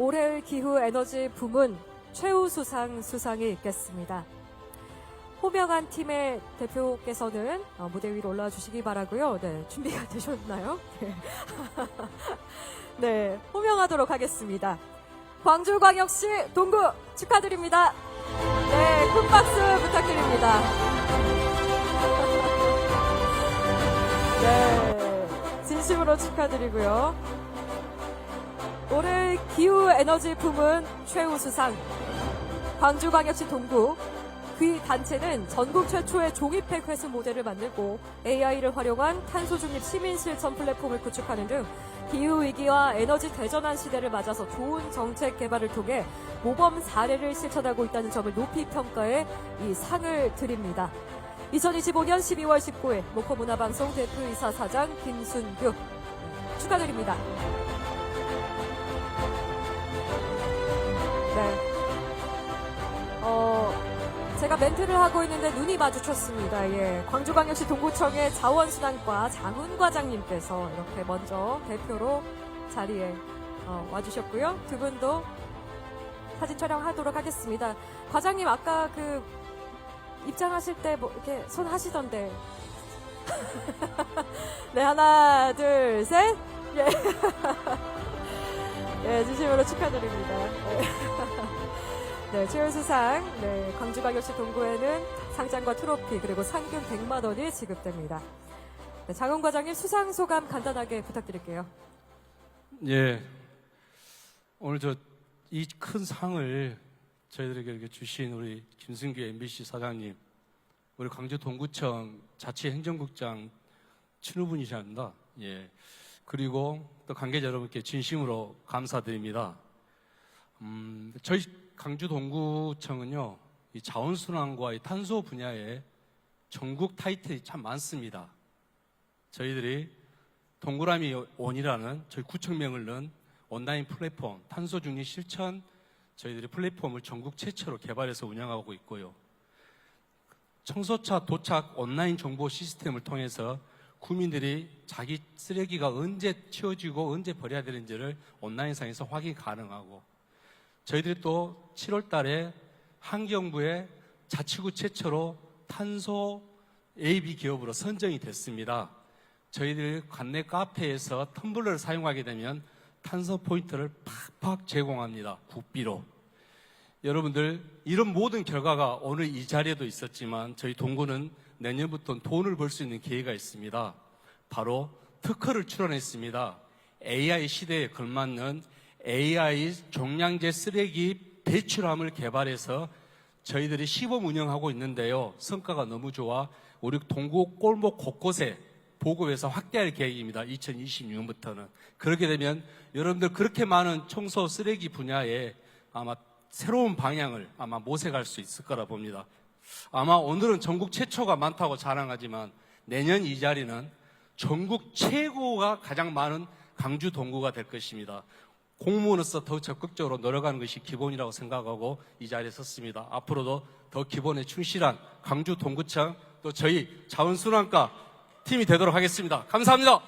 올해의 기후 에너지 부문 최우 수상 수상이 있겠습니다. 호명한 팀의 대표께서는 어, 무대 위로 올라와 주시기 바라고요. 네, 준비가 되셨나요? 네. 네, 호명하도록 하겠습니다. 광주광역시 동구 축하드립니다. 네, 큰 박수 부탁드립니다. 네, 진심으로 축하드리고요. 올해 기후 에너지 부문 최우수상 광주광역시 동구 그 단체는 전국 최초의 종이팩 회수 모델을 만들고 AI를 활용한 탄소 중립 시민 실천 플랫폼을 구축하는 등 기후 위기와 에너지 대전환 시대를 맞아서 좋은 정책 개발을 통해 모범 사례를 실천하고 있다는 점을 높이 평가해 이 상을 드립니다. 2025년 12월 19일 목포문화방송 대표이사 사장 김순규 축하드립니다. 네. 어, 제가 멘트를 하고 있는데 눈이 마주쳤습니다. 예. 광주광역시 동구청의 자원순환과 장훈 과장님께서 이렇게 먼저 대표로 자리에 어, 와주셨고요. 두 분도 사진 촬영하도록 하겠습니다. 과장님 아까 그 입장하실 때 뭐 이렇게 손 하시던데. 네, 하나, 둘, 셋. 예. 네, 진심으로 축하드립니다. 네. 네, 최우수상, 네, 광주광역시 동구에는 상장과 트로피, 그리고 상금 100만 원이 지급됩니다. 네, 장훈 과장님 수상 소감 간단하게 부탁드릴게요. 예. 오늘 저 이 큰 상을 저희들에게 이렇게 주신 우리 김승규 MBC 사장님, 우리 광주 동구청 자치행정국장 친후분이십니다. 예. 그리고 또 관계자 여러분께 진심으로 감사드립니다. 음, 저희 광주 동구청은요, 이 자원순환과 이 탄소 분야에 전국 타이틀이 참 많습니다. 저희들이 동그라미 원이라는 저희 구청명을 넣은 온라인 플랫폼 탄소 중립 실천 저희들이 플랫폼을 전국 최초로 개발해서 운영하고 있고요. 청소차 도착 온라인 정보 시스템을 통해서 국민들이 자기 쓰레기가 언제 치워지고 언제 버려야 되는지를 온라인상에서 확인 가능하고 저희들이 또 7월 달에 환경부의 자치구 최초로 탄소 AB 기업으로 선정이 됐습니다. 저희들 관내 카페에서 텀블러를 사용하게 되면 탄소 포인트를 팍팍 제공합니다. 국비로. 여러분들 이런 모든 결과가 오늘 이 자리에도 있었지만 저희 동구는 내년부터 돈을 벌 수 있는 기회가 있습니다. 바로 특허를 출원했습니다. AI 시대에 걸맞는 AI 종량제 쓰레기 배출함을 개발해서 저희들이 시범 운영하고 있는데요. 성과가 너무 좋아 우리 동구 골목 곳곳에 보급해서 확대할 계획입니다. 2026년부터는. 그렇게 되면 여러분들 그렇게 많은 청소 쓰레기 분야에 아마 새로운 방향을 아마 모색할 수 있을 거라 봅니다. 아마 오늘은 전국 최초가 많다고 자랑하지만 내년 이 자리는 전국 최고가 가장 많은 강주 동구가 될 것입니다. 공무원으로서 더 적극적으로 노력하는 것이 기본이라고 생각하고 이 자리에 섰습니다. 앞으로도 더 기본에 충실한 강주 동구청 또 저희 자원순환과 팀이 되도록 하겠습니다. 감사합니다.